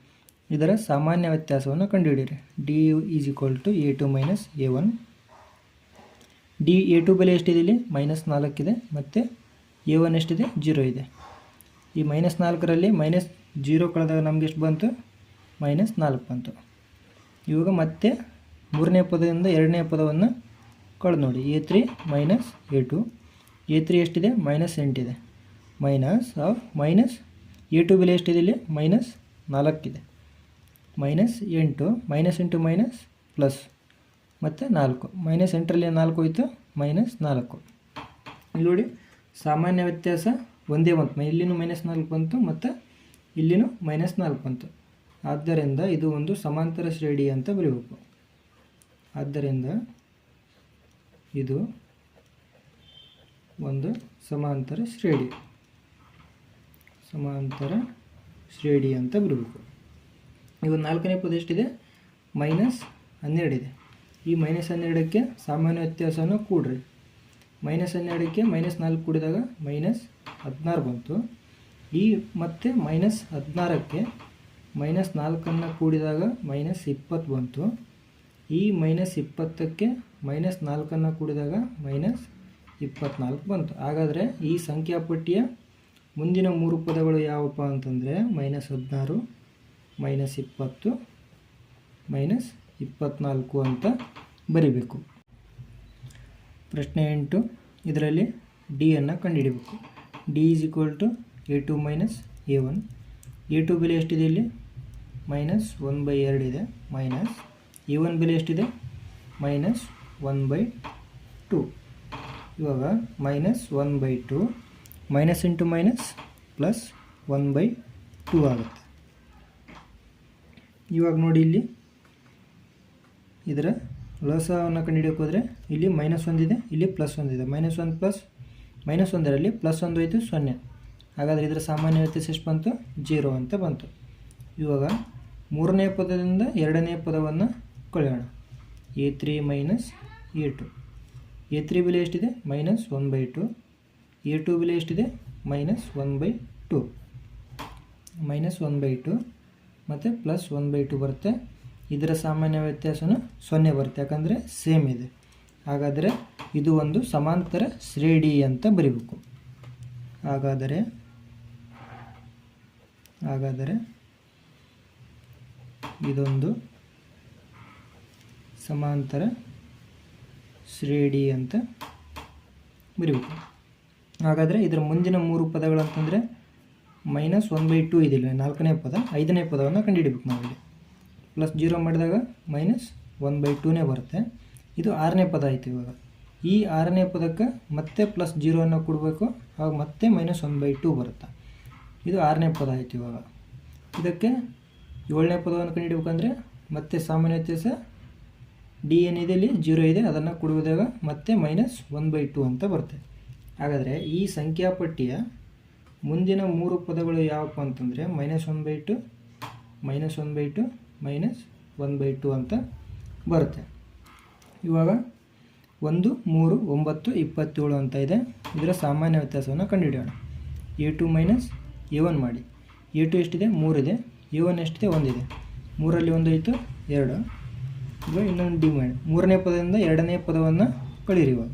ಇದರ ಸಾಮಾನ್ಯ ವ್ಯತ್ಯಾಸವನ್ನು ಕಂಡುಹಿಡಿಯಿರಿ. D you is equal to a two minus a one. D a two ಬೆಲೆ ಎಷ್ಟಿದೆ ಇಲ್ಲಿ? ಮೈನಸ್ ನಾಲ್ಕಿದೆ ಮತ್ತು ಎ ಒನ್ ಎಷ್ಟಿದೆ? ಜೀರೋ ಇದೆ. ಈ ಮೈನಸ್ ನಾಲ್ಕರಲ್ಲಿ ಮೈನಸ್ ಜೀರೋ ಕಳೆದಾಗ ನಮ್ಗೆ ಎಷ್ಟು ಬಂತು? ಮೈನಸ್ ನಾಲ್ಕು ಬಂತು. ಇವಾಗ ಮತ್ತೆ ಮೂರನೇ ಪದದಿಂದ ಎರಡನೇ ಪದವನ್ನು ಕಳೆದು ನೋಡಿ. A three minus a two. A three ಎಷ್ಟಿದೆ? Minus ಎಂಟಿದೆ. Minus of minus a two ಬೆಲೆ ಎಷ್ಟಿದೆ ಇಲ್ಲಿ? ಮೈನಸ್ ನಾಲ್ಕಿದೆ ಮೈನಸ್ ಎಂಟು, ಮೈನಸ್ ಇಂಟು ಮೈನಸ್ ಪ್ಲಸ್. ಮತ್ತು ನಾಲ್ಕು. ಮೈನಸ್ ಎಂಟರಲ್ಲಿ ನಾಲ್ಕು ಹೋಯಿತು, ಮೈನಸ್ ನಾಲ್ಕು. ಇಲ್ಲಿ ನೋಡಿ, ಸಾಮಾನ್ಯ ವ್ಯತ್ಯಾಸ ಒಂದೇ ಬಂತು. ಇಲ್ಲಿನೂ ಮೈನಸ್ ನಾಲ್ಕು ಬಂತು, ಮತ್ತು ಇಲ್ಲಿನೂ ಮೈನಸ್ ನಾಲ್ಕು ಬಂತು. ಆದ್ದರಿಂದ ಇದು ಒಂದು ಸಮಾಂತರ ಶ್ರೇಣಿ ಅಂತ ಬರೀಬೇಕು. ಆದ್ದರಿಂದ ಇದು ಒಂದು ಸಮಾಂತರ ಶ್ರೇಣಿ. ಸಮಾಂತರ ಶ್ರೇಣಿ ಅಂತ ಬರಬೇಕು ಇವಾಗ ನಾಲ್ಕನೇ ಪದ ಎಷ್ಟಿದೆ? ಮೈನಸ್ ಹನ್ನೆರಡಿದೆ ಈ ಮೈನಸ್ ಹನ್ನೆರಡಕ್ಕೆ ಸಾಮಾನ್ಯ ವ್ಯತ್ಯಾಸನ ಕೂಡ್ರಿ. ಮೈನಸ್ ಹನ್ನೆರಡಕ್ಕೆ ಮೈನಸ್ ನಾಲ್ಕು ಕೂಡಿದಾಗ ಮೈನಸ್ ಹದಿನಾರು ಬಂತು. ಈ ಮತ್ತು ಮೈನಸ್ ಹದಿನಾರಕ್ಕೆ ಮೈನಸ್ ನಾಲ್ಕನ್ನು ಕೂಡಿದಾಗ ಮೈನಸ್ ಇಪ್ಪತ್ತು ಬಂತು. ಈ ಮೈನಸ್ ಇಪ್ಪತ್ತಕ್ಕೆ ಮೈನಸ್ ನಾಲ್ಕನ್ನು ಕೂಡಿದಾಗ ಮೈನಸ್ ಇಪ್ಪತ್ನಾಲ್ಕು ಬಂತು. ಹಾಗಾದರೆ ಈ ಸಂಖ್ಯಾಪಟ್ಟಿಯ ಮುಂದಿನ ಮೂರು ಪದಗಳು ಯಾವಪ್ಪ ಅಂತಂದರೆ ಮೈನಸ್ ಹದಿನಾರು ಮೈನಸ್ ಇಪ್ಪತ್ತು ಮೈನಸ್ ಇಪ್ಪತ್ನಾಲ್ಕು ಅಂತ ಬರಿಬೇಕು. ಪ್ರಶ್ನೆ ಎಂಟು, ಇದರಲ್ಲಿ ಡಿ ಅನ್ನು ಕಂಡುಹಿಡಿಬೇಕು. D is equal to a two minus a one a two ಬೆಲೆ ಎಷ್ಟಿದೆ ಇಲ್ಲಿ? ಮೈನಸ್ ಒನ್ ಬೈ ಎರಡಿದೆ ಮೈನಸ್ ಎ ಒನ್ ಬೆಲೆ ಎಷ್ಟಿದೆ? ಮೈನಸ್ ಒನ್ ಬೈ ಟು ಇವಾಗ minus one by two minus into minus plus one by two ಆಗುತ್ತೆ. ಇವಾಗ ನೋಡಿ ಇಲ್ಲಿ. ಇದರ ಲಸವನ್ನು ಕಂಡುಹಿಡಿಯೋಕೆ ಹೋದರೆ ಇಲ್ಲಿ ಮೈನಸ್ ಒಂದಿದೆ ಇಲ್ಲಿ ಪ್ಲಸ್ ಒಂದಿದೆ ಮೈನಸ್ ಒಂದು ಪ್ಲಸ್ ಮೈನಸ್ ಒಂದರಲ್ಲಿ ಪ್ಲಸ್ ಒಂದು ಹೋಯ್ತು ಸೊನ್ನೆ. ಹಾಗಾದರೆ ಇದರ ಸಾಮಾನ್ಯ ವ್ಯತ್ಯಾಸ ಎಷ್ಟು ಬಂತು? ಜೀರೋ ಅಂತ ಬಂತು. ಇವಾಗ ಮೂರನೇ ಪದದಿಂದ ಎರಡನೇ ಪದವನ್ನು ಕಳೆಯೋಣ. A three minus a two a three ಬೆಲೆ ಎಷ್ಟಿದೆ? Minus one by two a two ಬೆಲೆ ಎಷ್ಟಿದೆ? Minus one by two minus one by two ಮತ್ತು ಪ್ಲಸ್ ಒನ್ ಬೈ ಟು ಬರುತ್ತೆ. ಇದರ ಸಾಮಾನ್ಯ ವ್ಯತ್ಯಾಸವೂ ಸೊನ್ನೆ ಬರುತ್ತೆ. ಯಾಕಂದರೆ ಸೇಮ್ ಇದೆ. ಹಾಗಾದರೆ ಇದು ಒಂದು ಸಮಾಂತರ ಶ್ರೇಡಿ ಅಂತ ಬರಿಬೇಕು. ಹಾಗಾದರೆ ಹಾಗಾದರೆ ಇದೊಂದು ಸಮಾಂತರ ಶ್ರೇಡಿ ಅಂತ ಬರಿಬೇಕು. ಹಾಗಾದರೆ ಇದರ ಮುಂದಿನ ಮೂರು ಪದಗಳಂತಂದರೆ ಮೈನಸ್ ಒನ್ ಬೈ ಟು ಇದಿಲ್ಲ ನಾಲ್ಕನೇ ಪದ, ಐದನೇ ಪದವನ್ನು ಕಂಡಿಡಿಬೇಕು ನಾವು ಇಲ್ಲಿ ಪ್ಲಸ್ ಜೀರೋ ಮಾಡಿದಾಗ ಮೈನಸ್ ಒನ್ ಬೈ ಟೂನೇ ಬರುತ್ತೆ. ಇದು ಆರನೇ ಪದ ಆಯಿತು ಇವಾಗ. ಈ ಆರನೇ ಪದಕ್ಕೆ ಮತ್ತೆ ಪ್ಲಸ್ ಜೀರೋವನ್ನು ಕೊಡಬೇಕು. ಆಗ ಮತ್ತೆ ಮೈನಸ್ ಒನ್ ಬೈ ಟೂ ಬರುತ್ತೆ. ಇದು ಆರನೇ ಪದ ಆಯಿತು ಇವಾಗ. ಇದಕ್ಕೆ ಏಳನೇ ಪದವನ್ನು ಕಂಡುಹಿಡಬೇಕಂದ್ರೆ ಮತ್ತೆ ಸಾಮಾನ್ಯ ವ್ಯತ್ಯಾಸ ಡಿ ಏನಿದೆ ಇಲ್ಲಿ? ಜೀರೋ ಇದೆ. ಅದನ್ನು ಕೊಡುವುದಾಗ ಮತ್ತೆ ಮೈನಸ್ ಒನ್ ಬೈ ಟು ಅಂತ ಬರುತ್ತೆ. ಹಾಗಾದರೆ ಈ ಸಂಖ್ಯಾಪಟ್ಟಿಯ ಮುಂದಿನ ಮೂರು ಪದಗಳು ಯಾವಪ್ಪ ಅಂತಂದರೆ minus one by two minus one by two minus one by two ಅಂತ ಬರುತ್ತೆ. ಇವಾಗ ಒಂದು, ಮೂರು, ಒಂಬತ್ತು, ಇಪ್ಪತ್ತೇಳು ಅಂತ ಇದೆ. ಇದರ ಸಾಮಾನ್ಯ ವ್ಯತ್ಯಾಸವನ್ನು ಕಂಡುಹಿಡಿಯೋಣ. A two minus a one ಮಾಡಿ. ಎ ಟು ಎಷ್ಟಿದೆ? ಮೂರಿದೆ ಎ ಒನ್ ಎಷ್ಟಿದೆ? ಒಂದಿದೆ ಮೂರಲ್ಲಿ ಒಂದು ಆಯಿತು, ಎರಡು. ಇವಾಗ ಇನ್ನೊಂದು ಡಿ ಮಾಡಿ. ಮೂರನೇ ಪದದಿಂದ ಎರಡನೇ ಪದವನ್ನು ಕಳೀರಿ ಇವಾಗ.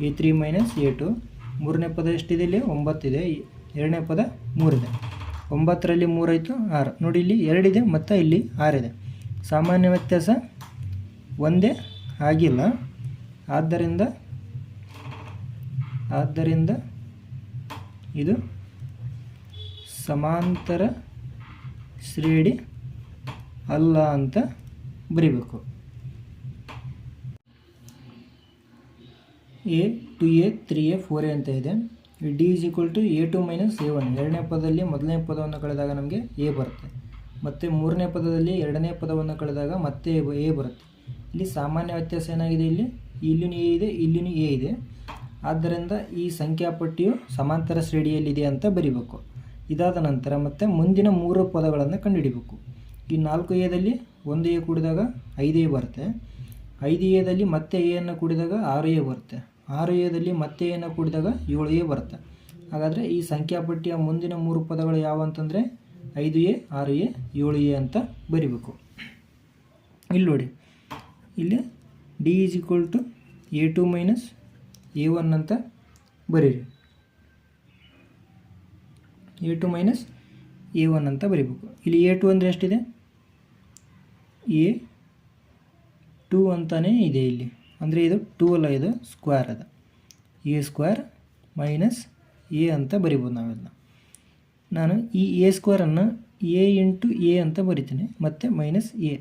A three minus a two ಮೂರನೇ ಪದ ಎಷ್ಟಿದೆ ಇಲ್ಲಿ? ಒಂಬತ್ತಿದೆ. ಎರಡನೇ ಪದ ಮೂರಿದೆ. ಒಂಬತ್ತರಲ್ಲಿ ಮೂರಾಯಿತು, ಆರು. ನೋಡಿ, ಇಲ್ಲಿ ಎರಡಿದೆ ಮತ್ತು ಇಲ್ಲಿ ಆರಿದೆ. ಸಾಮಾನ್ಯ ವ್ಯತ್ಯಾಸ ಒಂದೇ ಆಗಿಲ್ಲ. ಆದ್ದರಿಂದ ಆದ್ದರಿಂದ ಇದು ಸಮಾಂತರ ಶ್ರೇಣಿ ಅಲ್ಲ ಅಂತ ಬರಿಬೇಕು. A two a three a four a ಅಂತ ಇದೆ. D is equal to a two minus a one ಎರಡನೇ ಪದದಲ್ಲಿ ಮೊದಲನೇ ಪದವನ್ನು ಕಳೆದಾಗ ನಮಗೆ ಎ ಬರುತ್ತೆ. ಮತ್ತು ಮೂರನೇ ಪದದಲ್ಲಿ ಎರಡನೇ ಪದವನ್ನು ಕಳೆದಾಗ ಮತ್ತೆ ಎ ಬರುತ್ತೆ. ಇಲ್ಲಿ ಸಾಮಾನ್ಯ ವ್ಯತ್ಯಾಸ ಏನಾಗಿದೆ ಇಲ್ಲಿ? ಇಲ್ಲಿನೂ ಎ ಇದೆ, ಇಲ್ಲಿನೂ ಎ ಇದೆ. ಆದ್ದರಿಂದ ಈ ಸಂಖ್ಯಾಪಟ್ಟಿಯು ಸಮಾಂತರ ಶ್ರೇಣಿಯಲ್ಲಿದೆ ಅಂತ ಬರಿಬೇಕು. ಇದಾದ ನಂತರ ಮತ್ತೆ ಮುಂದಿನ ಮೂರು ಪದಗಳನ್ನು ಕಂಡುಹಿಡಿಬೇಕು. ಈ ನಾಲ್ಕು ಎದಲ್ಲಿ ಒಂದು ಎ ಕೂಡಿದಾಗ ಐದು ಎ ಬರುತ್ತೆ. ಐದು ಎದಲ್ಲಿ ಮತ್ತೆ ಎಯನ್ನು ಕೂಡಿದಾಗ ಆರು ಎ ಬರುತ್ತೆ. ಆರು ಎದಲ್ಲಿ ಮತ್ತೆ ಏನೋ ಕೂಡಿದಾಗ ಏಳು ಎ ಬರುತ್ತೆ. ಹಾಗಾದರೆ ಈ ಸಂಖ್ಯಾಪಟ್ಟಿಯ ಮುಂದಿನ ಮೂರು ಪದಗಳು ಯಾವ ಅಂತಂದರೆ ಐದು ಎ, ಆರು ಎ, ಏಳು ಎ ಅಂತ ಬರಿಬೇಕು. ಇಲ್ಲಿ ನೋಡಿ. ಇಲ್ಲಿ d is equal to a two minus a one ಅಂತ ಬರೀರಿ. A two minus a one ಅಂತ ಬರಿಬೇಕು. ಇಲ್ಲಿ ಎ ಟು ಅಂದರೆ ಎಷ್ಟಿದೆ? ಎ ಟು ಅಂತಲೇ ಇದೆ ಇಲ್ಲಿ. ಅಂದರೆ ಇದು ಟೂ ಅಲ್ಲ, ಇದು ಸ್ಕ್ವೇರ್ ಅದ. ಎ ಸ್ಕ್ವೇರ್ ಮೈನಸ್ ಎ ಅಂತ ಬರಿಬೋದು ನಾವೆಲ್ಲ. ನಾನು ಈ ಎ ಸ್ಕ್ವೇರನ್ನು ಎ ಇಂಟು ಎ ಅಂತ ಬರಿತೀನಿ, ಮತ್ತು ಮೈನಸ್ ಎ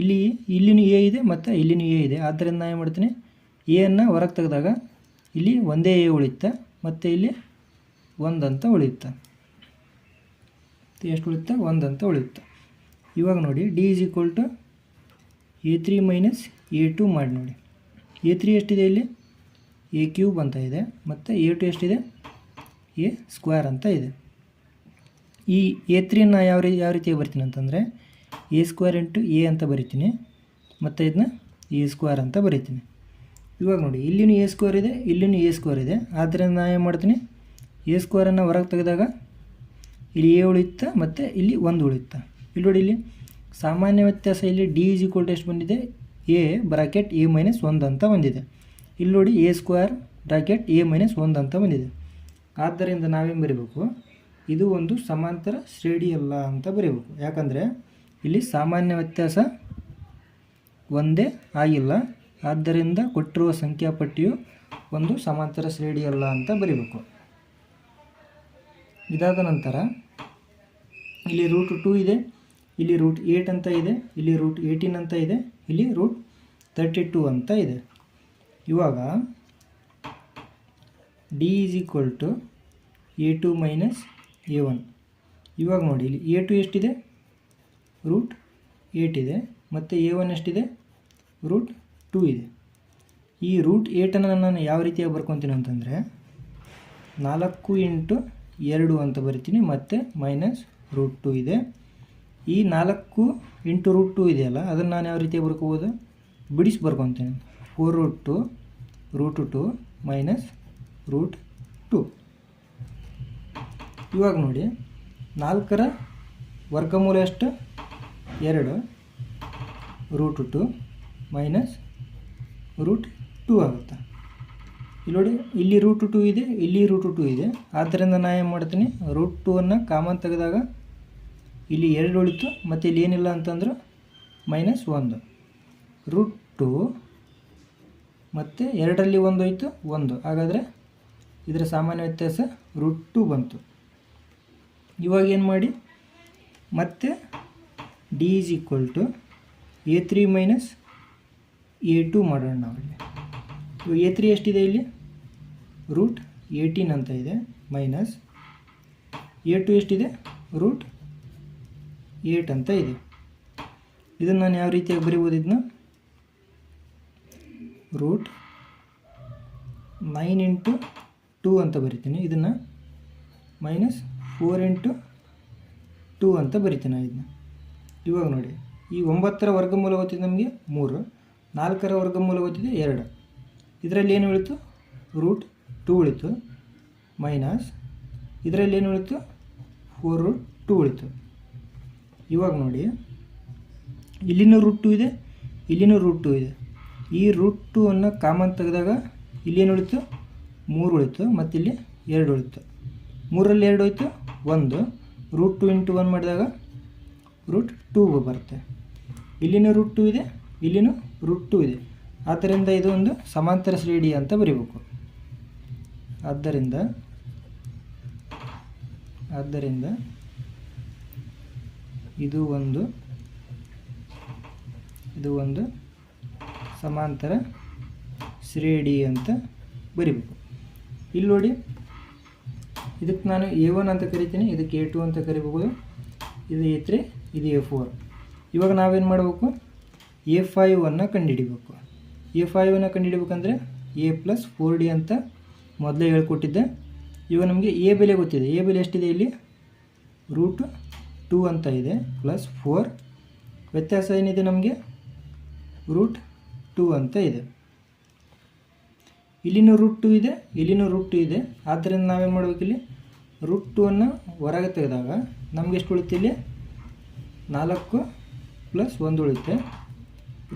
ಇಲ್ಲಿ, ಇಲ್ಲಿನೂ ಎ ಇದೆ, ಮತ್ತು ಇಲ್ಲಿನೂ ಎ ಇದೆ. ಆದ್ದರಿಂದ ನಾನು ಏನು ಮಾಡ್ತೀನಿ? ಎಯನ್ನು ಹೊರಗೆ ತೆಗೆದಾಗ ಇಲ್ಲಿ ಒಂದೇ ಎ ಉಳಿಯುತ್ತೆ, ಮತ್ತು ಇಲ್ಲಿ ಒಂದು ಅಂತ ಉಳಿಯುತ್ತೆ. ಎಷ್ಟು ಉಳಿಯುತ್ತೆ? ಅಂತ ಉಳಿಯುತ್ತೆ. ಇವಾಗ ನೋಡಿ d is equal to a three minus a two ಮಾಡಿ ನೋಡಿ. ಎ ತ್ರೀ ಎಷ್ಟಿದೆ ಇಲ್ಲಿ? ಎ ಕ್ಯೂಬ್ ಅಂತ ಇದೆ. ಮತ್ತು ಎ ಟು ಎಷ್ಟಿದೆ? ಎ ಸ್ಕ್ವೇರ್ ಅಂತ ಇದೆ. ಈ ಎ ತ್ರೀನ ಯಾವ ರೀತಿ ಯಾವ ರೀತಿಯಾಗಿ ಬರ್ತೀನಿ ಅಂತಂದರೆ ಎ ಸ್ಕ್ವೇರ್ ಇಂಟು ಎ ಅಂತ ಬರಿತೀನಿ. ಮತ್ತು ಇದನ್ನ ಎ ಸ್ಕ್ವೇರ್ ಅಂತ ಬರಿತೀನಿ. ಇವಾಗ ನೋಡಿ, ಇಲ್ಲಿನೂ ಎ ಸ್ಕ್ವೇರ್ ಇದೆ, ಇಲ್ಲಿನೂ ಎ ಸ್ಕ್ವೇರ್ ಇದೆ. ಆದ್ದರಿಂದ ನಾನು ಏನು ಮಾಡ್ತೀನಿ? ಎ ಸ್ಕ್ವೇರನ್ನು ಹೊರಗೆ ತೆಗೆದಾಗ ಇಲ್ಲಿ ಎ ಉಳಿಯುತ್ತಾ, ಮತ್ತು ಇಲ್ಲಿ ಒಂದು ಉಳಿಯುತ್ತಾ? ಇಲ್ಲಿ ನೋಡಿ ಇಲ್ಲಿ, ಸಾಮಾನ್ಯ ವ್ಯತ್ಯಾಸ ಇಲ್ಲಿ ಡಿ ಈಸ್ ಈಕ್ವಲ್ ಟು ಎಷ್ಟು ಬಂದಿದೆ? ಎ ಬ್ರಾಕೆಟ್ ಎ ಮೈನಸ್ ಒಂದು ಅಂತ ಬಂದಿದೆ. ಇಲ್ಲಿ ನೋಡಿ a square bracket a minus ಒಂದು ಅಂತ ಬಂದಿದೆ. ಆದ್ದರಿಂದ ನಾವೇನು ಬರೀಬೇಕು? ಇದು ಒಂದು ಸಮಾಂತರ ಶ್ರೇಣಿ ಅಲ್ಲ ಅಂತ ಬರೀಬೇಕು. ಯಾಕಂದರೆ ಇಲ್ಲಿ ಸಾಮಾನ್ಯ ವ್ಯತ್ಯಾಸ ಒಂದೇ ಆಗಿಲ್ಲ. ಆದ್ದರಿಂದ ಕೊಟ್ಟಿರುವ ಸಂಖ್ಯಾಪಟ್ಟಿಯು ಒಂದು ಸಮಾಂತರ ಶ್ರೇಣಿಯಲ್ಲ ಅಂತ ಬರೀಬೇಕು. ಇದಾದ ನಂತರ ಇಲ್ಲಿ ರೂಟ್ ಟೂ ಇದೆ. ಇಲ್ಲಿ ರೂಟ್ ಏಟ್ ಅಂತ ಇದೆ. ಇಲ್ಲಿ ರೂಟ್ ಏಯ್ಟೀನ್ ಅಂತ ಇದೆ. ಇಲ್ಲಿ ರೂಟ್ ತರ್ಟಿ ಟು ಅಂತ ಇದೆ. ಇವಾಗ d is equal to a two minus a one ಇವಾಗ ನೋಡಿ, ಇಲ್ಲಿ ಎ ಟು ಎಷ್ಟಿದೆ? ರೂಟ್ ಏಟ್ ಇದೆ. ಮತ್ತು ಎ ಒನ್ ಎಷ್ಟಿದೆ? ರೂಟ್ ಟೂ ಇದೆ. ಈ ರೂಟ್ ಏಟನ್ನು ನಾನು ಯಾವ ರೀತಿಯಾಗಿ ಬರ್ಕೊತೀನಿ ಅಂತಂದರೆ, ನಾಲ್ಕು ಇಂಟು ಎರಡು ಅಂತ ಬರಿತೀನಿ, ಮತ್ತು ಮೈನಸ್ ರೂಟ್ ಟು ಇದೆ. ಈ ನಾಲ್ಕು ಇಂಟು ರೂಟ್ ಟು ಇದೆಯಲ್ಲ, ಅದನ್ನು ನಾನು ಯಾವ ರೀತಿಯಾಗಿ ಬರ್ಕೋಬೋದು? ಬಿಡಿಸಿ ಬರ್ಕೊತೀನಿ four root two root two minus root two ಇವಾಗ ನೋಡಿ, ನಾಲ್ಕರ ವರ್ಗಮೂಲ ಎಷ್ಟು? ಎರಡು. Root two minus root two ಆಗುತ್ತೆ. ಇಲ್ಲಿ ನೋಡಿ, ಇಲ್ಲಿ ರೂಟ್ ಟು ಇದೆ, ಇಲ್ಲಿ ರೂಟ್ ಟು ಇದೆ. ಆದ್ದರಿಂದ ನಾನು ಏನು ಮಾಡ್ತೀನಿ? ರೂಟ್ ಟೂವನ್ನು ಕಾಮನ್ ತೆಗೆದಾಗ ಇಲ್ಲಿ ಎರಡು ಉಳಿತು, ಮತ್ತು ಇಲ್ಲಿ ಏನಿಲ್ಲ ಅಂತಂದ್ರೆ ಮೈನಸ್ ಒಂದು. ರೂಟ್ ಟು ಮತ್ತು ಎರಡರಲ್ಲಿ ಒಂದು ಹೋಯಿತು, ಒಂದು. ಹಾಗಾದರೆ ಇದರ ಸಾಮಾನ್ಯ ವ್ಯತ್ಯಾಸ ರೂಟ್ ಟು ಬಂತು. ಇವಾಗ ಏನು ಮಾಡಿ? ಮತ್ತೆ d is equal to a three minus a two ಮಾಡೋಣ ನಾವು ಇಲ್ಲಿ. ಇವಾಗ ಎ ತ್ರೀ ಎಷ್ಟಿದೆ ಇಲ್ಲಿ? ರೂಟ್ ಏಯ್ಟೀನ್ ಅಂತ ಇದೆ ಮೈನಸ್ ಎ ಟು ಎಷ್ಟಿದೆ? ರೂಟ್ ಏಟ್ ಅಂತ ಇದೆ. ಇದನ್ನು ನಾನು ಯಾವ ರೀತಿಯಾಗಿ ಬರಿಬೋದು ಇದನ್ನ? ರೂಟ್ ನೈನ್ ಇಂಟು ಟೂ ಅಂತ ಬರಿತೀನಿ. ಇದನ್ನು ಮೈನಸ್ ಫೋರ್ ಇಂಟು ಟೂ ಅಂತ ಬರಿತೀನಿ ಇದನ್ನ. ಇವಾಗ ನೋಡಿ, ಈ ಒಂಬತ್ತರ ವರ್ಗಮೂಲ ಗೊತ್ತಿದೆ ನಮಗೆ? ಮೂರು. ನಾಲ್ಕರ ವರ್ಗಮೂಲ ಗೊತ್ತಿದೆ? ಎರಡು. ಇದರಲ್ಲಿ ಏನು ಉಳಿತು? ರೂಟ್ ಟೂ ಉಳಿತು. ಮೈನಸ್ ಇದರಲ್ಲಿ ಏನು ಉಳಿತು? ಫೋರ್ ರೂಟ್ ಟೂ ಉಳಿತು. ಇವಾಗ ನೋಡಿ, ಇಲ್ಲಿನೂ ರೂಟ್ ಟು ಇದೆ, ಇಲ್ಲಿನೂ ರೂಟ್ ಟು ಇದೆ. ಈ ರೂಟ್ ಟು ಅನ್ನು ಕಾಮನ್ ತೆಗೆದಾಗ ಇಲ್ಲೇನು ಉಳಿತು? ಮೂರು ಉಳಿತು ಮತ್ತು ಇಲ್ಲಿ ಎರಡು ಉಳಿತು. ಮೂರಲ್ಲಿ ಎರಡು ಹೋಯ್ತು, ಒಂದು. ರೂಟ್ ಟು ಇಂಟು ಒನ್ ಮಾಡಿದಾಗ ರೂಟ್ ಟೂ ಬರುತ್ತೆ. ಇಲ್ಲಿನೂ ರೂಟ್ ಟು ಇದೆ, ಇಲ್ಲಿನೂ ರೂಟ್ ಟು ಇದೆ. ಆದ್ದರಿಂದ ಇದು ಒಂದು ಸಮಾಂತರ ಶ್ರೇಣಿ ಅಂತ ಬರೀಬೇಕು. ಆದ್ದರಿಂದ ಆದ್ದರಿಂದ ಇದು ಒಂದು ಇದು ಒಂದು ಸಮಾಂತರ ಶ್ರೇಡಿ ಅಂತ ಬರಿಬೇಕು. ಇಲ್ಲಿ ನೋಡಿ ಇದಕ್ಕೆ ನಾನು ಎ ಒನ್ ಅಂತ ಕರಿತೀನಿ, ಇದಕ್ಕೆ ಎ ಟು ಅಂತ ಕರಿಬೋದು ಇದು ಎ ತ್ರೀ ಇದು ಎ ಫೋರ್ ಇವಾಗ ನಾವೇನು ಮಾಡಬೇಕು? ಎ ಫೈವನ್ನು ಕಂಡುಹಿಡಿಬೇಕು ಎ ಫೈವನ್ನು ಕಂಡುಹಿಡಿಬೇಕಂದ್ರೆ ಎ ಪ್ಲಸ್ ಫೋರ್ ಡಿ ಅಂತ ಮೊದಲೇ ಹೇಳ್ಕೊಟ್ಟಿದ್ದೆ. ಇವಾಗ ನಮಗೆ ಎ ಬೆಲೆ ಗೊತ್ತಿದೆ. ಎ ಬೆಲೆ ಎಷ್ಟಿದೆ ಇಲ್ಲಿ? ರೂಟ್ ಟೂ ಅಂತ ಇದೆ ಪ್ಲಸ್ ಫೋರ್ ವ್ಯತ್ಯಾಸ ಏನಿದೆ ನಮಗೆ? ರೂಟ್ ಟೂ ಅಂತ ಇದೆ. ಇಲ್ಲಿನೂ ರೂಟ್ ಟು ಇದೆ, ಇಲ್ಲಿನೂ ರೂಟ್ ಟು ಇದೆ. ಆದ್ದರಿಂದ ನಾವೇನು ಮಾಡ್ಬೇಕು ಇಲ್ಲಿ? ರೂಟ್ ಟೂ ಅನ್ನು ಹೊರಗೆ ತೆಗೆದಾಗ ನಮ್ಗೆ ಎಷ್ಟು ಉಳಿತು ಇಲ್ಲಿ? ನಾಲ್ಕು ಪ್ಲಸ್ ಒಂದು ಉಳಿತೆ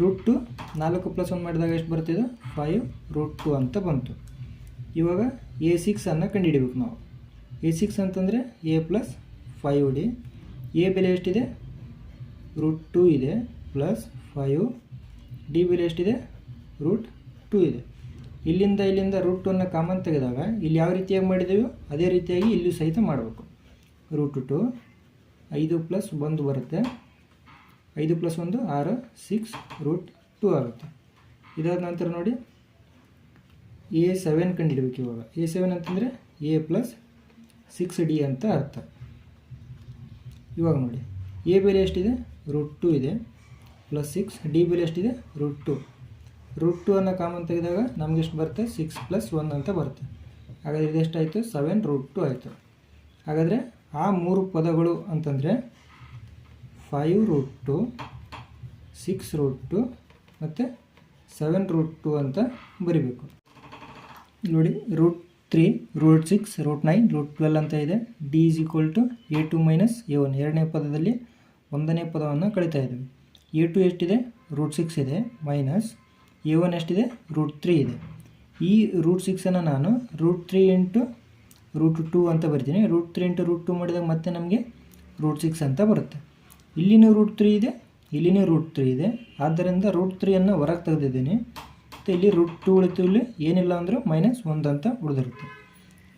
ರೂಟ್ ಟು ನಾಲ್ಕು ಪ್ಲಸ್ ಒಂದು ಮಾಡಿದಾಗ ಎಷ್ಟು ಬರ್ತಿದೆ ಫೈವ್ ರೂಟ್ ಟು ಅಂತ ಬಂತು. ಇವಾಗ ಎ ಸಿಕ್ಸನ್ನು ಕಂಡುಹಿಡಿಬೇಕು ನಾವು. ಎ ಸಿಕ್ಸ್ ಅಂತಂದರೆ a plus five d. A ಬೆಲೆ ಎಷ್ಟಿದೆ? ರೂಟ್ ಟು ಇದೆ ಪ್ಲಸ್ ಫೈವ್ ಡಿ ಬೆಲೆ ಎಷ್ಟಿದೆ? ರೂಟ್ ಟೂ ಇದೆ. ಇಲ್ಲಿಂದ ಇಲ್ಲಿಂದ ರೂಟ್ ಟೂನ ಕಾಮನ್ ತೆಗೆದಾಗ ಇಲ್ಲಿ ಯಾವ ರೀತಿಯಾಗಿ ಮಾಡಿದೆಯೋ ಅದೇ ರೀತಿಯಾಗಿ ಇಲ್ಲೂ ಸಹಿತ ಮಾಡಬೇಕು. ರೂಟ್ ಟು ಐದು ಪ್ಲಸ್ ಒಂದು ಬರುತ್ತೆ. ಐದು ಪ್ಲಸ್ ಒಂದು ಆರು ಸಿಕ್ಸ್ ರೂಟ್ ಟೂ ಆಗುತ್ತೆ. ಇದಾದ ನಂತರ ನೋಡಿ ಎ ಸೆವೆನ್ ಕಂಡುಹಿಡಬೇಕು ಇವಾಗ. ಎ ಸೆವೆನ್ ಅಂತಂದರೆ ಎ ಪ್ಲಸ್ ಸಿಕ್ಸ್ ಡಿ ಅಂತ ಅರ್ಥ. ಇವಾಗ ನೋಡಿ ಎ ಬೆಲೆ ಎಷ್ಟಿದೆ? ರೂಟ್ ಟು ಇದೆ. ಪ್ಲಸ್ ಸಿಕ್ಸ್ ಡಿ ಬೆಲೆ ಎಷ್ಟಿದೆ? ರೂಟ್ ಟು ರೂಟ್ ಟು ಅನ್ನೋ ಕಾಮನ್ ತೆಗೆದಾಗ ನಮ್ಗೆ ಎಷ್ಟು ಬರುತ್ತೆ? ಸಿಕ್ಸ್ ಪ್ಲಸ್ ಒನ್ ಅಂತ ಬರುತ್ತೆ. ಹಾಗಾದರೆ ಇದೆಷ್ಟಾಯಿತು ಸೆವೆನ್ ರೂಟ್ ಟು ಆಯಿತು. ಹಾಗಾದರೆ ಆ ಮೂರು ಪದಗಳು ಅಂತಂದರೆ five root two six root two ಮತ್ತು ಸೆವೆನ್ ರೂಟ್ ಟು ಅಂತ ಬರಿಬೇಕು. ನೋಡಿ root three root six root nine root twelve ಅಂತ ಇದೆ. D is equal to a two minus a one ಎರಡನೇ ಪದದಲ್ಲಿ ಒಂದನೇ ಪದವನ್ನು ಕಳೀತಾ ಇದ್ದೀವಿ. ಎ ಟು ಎಷ್ಟಿದೆ? ರೂಟ್ ಸಿಕ್ಸ್ ಇದೆ ಮೈನಸ್ ಎ ಒನ್ ಎಷ್ಟಿದೆ? ರೂಟ್ ತ್ರೀ ಇದೆ. ಈ ರೂಟ್ ಸಿಕ್ಸನ್ನು ನಾನು root three into root two ಅಂತ ಬರ್ತೀನಿ. Root three into root two ಮಾಡಿದಾಗ ಮತ್ತೆ ನಮಗೆ ರೂಟ್ ಸಿಕ್ಸ್ ಅಂತ ಬರುತ್ತೆ. ಇಲ್ಲಿನೂ ರೂಟ್ ತ್ರೀ ಇದೆ, ಇಲ್ಲಿನೂ ರೂಟ್ ತ್ರೀ ಇದೆ. ಆದ್ದರಿಂದ ರೂಟ್ ತ್ರೀಯನ್ನು ಹೊರಗೆ ತೆಗೆದಿದ್ದೀನಿ. ಮತ್ತು ಇಲ್ಲಿ ರೂಟ್ ಟು ಉಳಿತು, ಇಲ್ಲಿ ಏನಿಲ್ಲ ಅಂದರೂ ಮೈನಸ್ ಒಂದು ಅಂತ ಉಳಿದಿರುತ್ತೆ.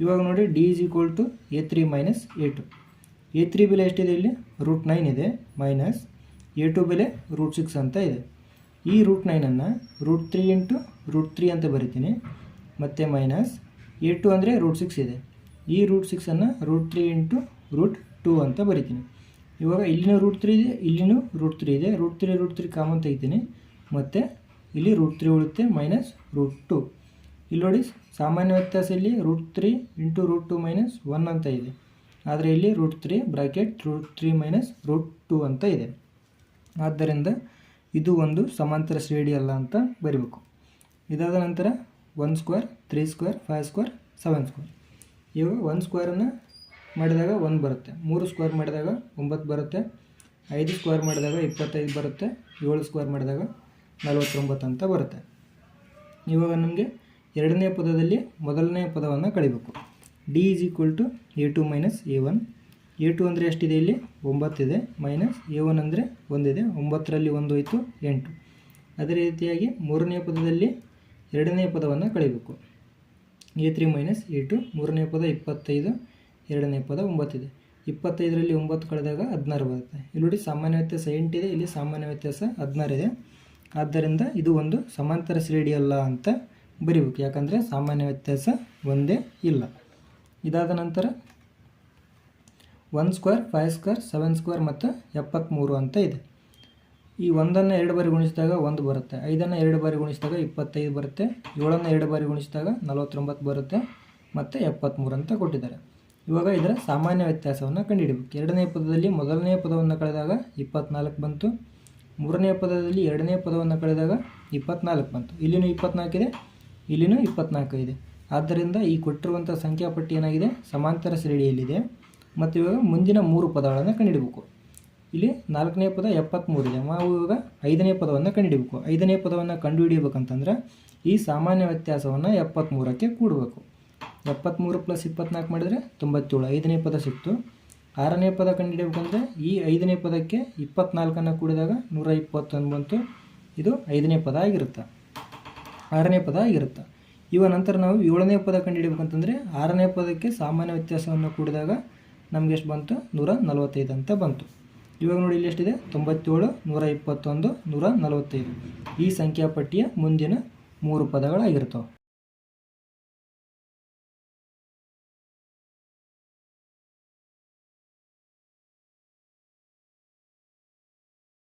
ಇವಾಗ ನೋಡಿ d is equal to a three minus a two a three ಬೆಲೆ ಎಷ್ಟಿದೆ ಇಲ್ಲಿ? ರೂಟ್ ನೈನ್ ಇದೆ ಮೈನಸ್ ಎ ಟು ಬೆಲೆ ರೂಟ್ ಸಿಕ್ಸ್ ಅಂತ ಇದೆ ಈ root ನೈನನ್ನು root three into root three ಅಂತ ಬರಿತೀನಿ ಮತ್ತು ಮೈನಸ್ ಎ ಟು ಅಂದರೆ ರೂಟ್ ಸಿಕ್ಸ್ ಇದೆ ಈ root ಸಿಕ್ಸನ್ನು root three into root two ಅಂತ ಬರಿತೀನಿ ಇವಾಗ ಇಲ್ಲಿನೂ ರೂಟ್ ತ್ರೀ ಇದೆ ಇಲ್ಲಿನೂ ರೂಟ್ ತ್ರೀ ಇದೆ root three root three common ತೆಗಿತೀನಿ ಮತ್ತು ಇಲ್ಲಿ ರೂಟ್ ತ್ರೀ ಉಳುತ್ತೆ ಮೈನಸ್ ರೂಟ್ ಟು ಇಲ್ಲಿ ನೋಡಿ ಸಾಮಾನ್ಯ ವ್ಯತ್ಯಾಸ ಇಲ್ಲಿ root three into root two minus one ಅಂತ ಇದೆ ಆದರೆ ಇಲ್ಲಿ root three bracket root three minus root two ಅಂತ ಇದೆ ಆದ್ದರಿಂದ ಇದು ಒಂದು ಸಮಾಂತರ ಶ್ರೇಣಿ ಅಲ್ಲ ಅಂತ ಬರಿಬೇಕು. ಇದಾದ ನಂತರ one square three square five square seven square ಇವಾಗ ಒನ್ ಸ್ಕ್ವೇರನ್ನು ಮಾಡಿದಾಗ ಒಂದು ಬರುತ್ತೆ. ಮೂರು ಸ್ಕ್ವೇರ್ ಮಾಡಿದಾಗ ಒಂಬತ್ತು ಬರುತ್ತೆ. ಐದು ಸ್ಕ್ವೇರ್ ಮಾಡಿದಾಗ ಇಪ್ಪತ್ತೈದು ಬರುತ್ತೆ. ಏಳು ಸ್ಕ್ವೇರ್ ಮಾಡಿದಾಗ ನಲವತ್ತೊಂಬತ್ತು ಅಂತ ಬರುತ್ತೆ. ಇವಾಗ ನಮಗೆ ಎರಡನೇ ಪದದಲ್ಲಿ ಮೊದಲನೇ ಪದವನ್ನು ಕಳಿಬೇಕು. D is equal to a two minus a one a two ಅಂದರೆ ಎಷ್ಟಿದೆ ಇಲ್ಲಿ? ಒಂಬತ್ತಿದೆ ಮೈನಸ್ ಎ ಒನ್ ಅಂದರೆ ಒಂದಿದೆ, ಒಂಬತ್ತರಲ್ಲಿ ಒಂದು ಹೋಯಿತು, ಎಂಟು. ಅದೇ ರೀತಿಯಾಗಿ ಮೂರನೇ ಪದದಲ್ಲಿ ಎರಡನೇ ಪದವನ್ನು ಕಳಿಬೇಕು. A three minus a two ಮೂರನೇ ಪದ ಇಪ್ಪತ್ತೈದು, ಎರಡನೇ ಪದ ಒಂಬತ್ತಿದೆ. ಇಪ್ಪತ್ತೈದರಲ್ಲಿ ಒಂಬತ್ತು ಕಳೆದಾಗ ಹದಿನಾರು ಬರುತ್ತೆ. ಇಲ್ಲಿ ನೋಡಿ ಸಾಮಾನ್ಯ ವ್ಯತ್ಯಾಸ ಎಂಟಿದೆ ಇಲ್ಲಿ ಸಾಮಾನ್ಯ ವ್ಯತ್ಯಾಸ ಹದಿನಾರಿದೆ ಆದ್ದರಿಂದ ಇದು ಒಂದು ಸಮಾಂತರ ಶ್ರೇಣಿ ಅಲ್ಲ ಅಂತ ಬರಿಬೇಕು. ಯಾಕಂದರೆ ಸಾಮಾನ್ಯ ವ್ಯತ್ಯಾಸ ಒಂದೇ ಇಲ್ಲ. ಇದಾದ ನಂತರ one square, five square, seven square ಮತ್ತು ಎಪ್ಪತ್ತ್ಮೂರು ಅಂತ ಇದೆ. ಈ ಒಂದನ್ನು ಎರಡು ಬಾರಿ ಗುಣಿಸಿದಾಗ ಒಂದು ಬರುತ್ತೆ. ಐದನ್ನು ಎರಡು ಬಾರಿ ಗುಣಿಸಿದಾಗ ಇಪ್ಪತ್ತೈದು ಬರುತ್ತೆ. ಏಳನ್ನು ಎರಡು ಬಾರಿ ಗುಣಿಸಿದಾಗ ನಲವತ್ತೊಂಬತ್ತು ಬರುತ್ತೆ ಮತ್ತು ಎಪ್ಪತ್ತ್ಮೂರು ಅಂತ ಕೊಟ್ಟಿದ್ದಾರೆ. ಇವಾಗ ಇದರ ಸಾಮಾನ್ಯ ವ್ಯತ್ಯಾಸವನ್ನು ಕಂಡುಹಿಡಬೇಕು. ಎರಡನೇ ಪದದಲ್ಲಿ ಮೊದಲನೇ ಪದವನ್ನು ಕಳೆದಾಗ ಇಪ್ಪತ್ನಾಲ್ಕು ಬಂತು. ಮೂರನೇ ಪದದಲ್ಲಿ ಎರಡನೇ ಪದವನ್ನು ಕಳೆದಾಗ ಇಪ್ಪತ್ನಾಲ್ಕು ಬಂತು. ಇಲ್ಲಿನೂ ಇಪ್ಪತ್ನಾಲ್ಕಿದೆ ಇಲ್ಲಿನೂ ಇಪ್ಪತ್ನಾಲ್ಕು ಇದೆ. ಆದ್ದರಿಂದ ಈ ಕೊಟ್ಟಿರುವಂಥ ಸಂಖ್ಯಾಪಟ್ಟಿ ಏನಾಗಿದೆ? ಸಮಾಂತರ ಶ್ರೇಣಿಯಲ್ಲಿದೆ. ಮತ್ತು ಇವಾಗ ಮುಂದಿನ ಮೂರು ಪದಗಳನ್ನು ಕಂಡುಹಿಡಬೇಕು. ಇಲ್ಲಿ ನಾಲ್ಕನೇ ಪದ ಎಪ್ಪತ್ತ್ಮೂರಿದೆ ನಾವು ಇವಾಗ ಐದನೇ ಪದವನ್ನು ಕಂಡುಹಿಡಬೇಕು. ಐದನೇ ಪದವನ್ನು ಕಂಡುಹಿಡಿಯಬೇಕಂತಂದ್ರೆ ಈ ಸಾಮಾನ್ಯ ವ್ಯತ್ಯಾಸವನ್ನು ಎಪ್ಪತ್ತ್ಮೂರಕ್ಕೆ ಕೂಡಬೇಕು. ಎಪ್ಪತ್ತ್ಮೂರು ಪ್ಲಸ್ ಇಪ್ಪತ್ನಾಲ್ಕು ಮಾಡಿದರೆ ತೊಂಬತ್ತೇಳು. ಐದನೇ ಪದ ಸಿಕ್ತು. ಆರನೇ ಪದ ಕಂಡುಹಿಡಬೇಕಂದ್ರೆ ಈ ಐದನೇ ಪದಕ್ಕೆ ಇಪ್ಪತ್ನಾಲ್ಕನ್ನು ಕೂಡಿದಾಗ ನೂರ ಇಪ್ಪತ್ತೊಂದು ಬಂತು. ಇದು ಐದನೇ ಪದ ಆಗಿರುತ್ತೆ. ಆರನೇ ಪದ ಆಗಿರುತ್ತೆ. ಇವ ನಂತರ ನಾವು ಏಳನೇ ಪದ ಕಂಡುಹಿಡಬೇಕಂತಂದರೆ ಆರನೇ ಪದಕ್ಕೆ ಸಾಮಾನ್ಯ ವ್ಯತ್ಯಾಸವನ್ನು ಕೂಡಿದಾಗ ನಮ್ಗೆ ಎಷ್ಟು ಬಂತು? ನೂರ ನಲವತ್ತೈದು ಅಂತ ಬಂತು. ಇವಾಗ ನೋಡಿ ಇಲ್ಲಿ ಎಷ್ಟಿದೆ? ತೊಂಬತ್ತೇಳು, ನೂರ ಇಪ್ಪತ್ತೊಂದು, ನೂರ ನಲವತ್ತೈದು. ಈ ಸಂಖ್ಯಾಪಟ್ಟಿಯ ಮುಂದಿನ ಮೂರು ಪದಗಳಾಗಿರ್ತವೆ.